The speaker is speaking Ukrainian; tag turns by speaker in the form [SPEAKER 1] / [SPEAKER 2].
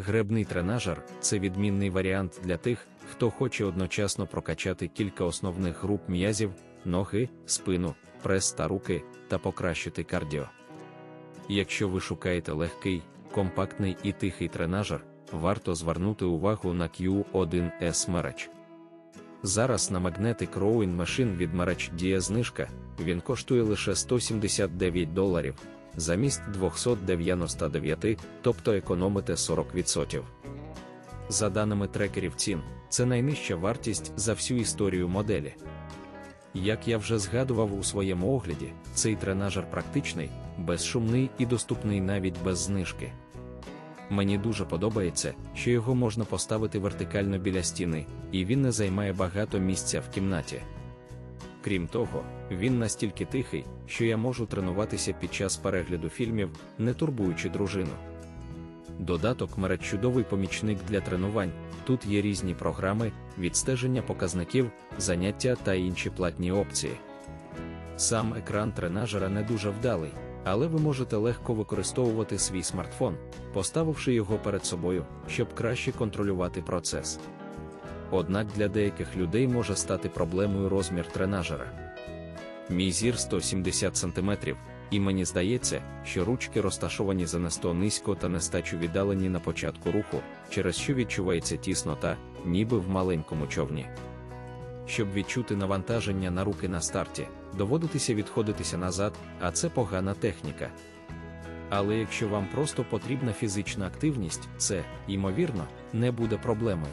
[SPEAKER 1] Гребний тренажер це відмінний варіант для тих, хто хоче одночасно прокачати кілька основних груп м'язів, ноги, спину, прес та руки та покращити кардіо. Якщо ви шукаєте легкий, компактний і тихий тренажер, варто звернути увагу на Q1S Marach. Зараз на Magnetic Rowing Machine від Marach діє знижка, він коштує лише 179 доларів, замість 299, тобто економите 40%. За даними трекерів цін, це найнижча вартість за всю історію моделі. Як я вже згадував у своєму огляді, цей тренажер практичний, безшумний і доступний навіть без знижки. Мені дуже подобається, що його можна поставити вертикально біля стіни, і він не займає багато місця в кімнаті. Крім того, він настільки тихий, що я можу тренуватися під час перегляду фільмів, не турбуючи дружину. Додаток мереж чудовий помічник для тренувань. Тут є різні програми, відстеження показників, заняття та інші платні опції. Сам екран тренажера не дуже вдалий, але ви можете легко використовувати свій смартфон, поставивши його перед собою, щоб краще контролювати процес. Однак для деяких людей може стати проблемою розмір тренажера. Мій зір 170 см, і мені здається, що ручки розташовані занесто низько та нестачу віддалені на початку руху, через що відчувається тіснота, ніби в маленькому човні. Щоб відчути навантаження на руки на старті, доводитися відходитися назад, а це погана техніка. Але якщо вам просто потрібна фізична активність, це, ймовірно, не буде проблемою.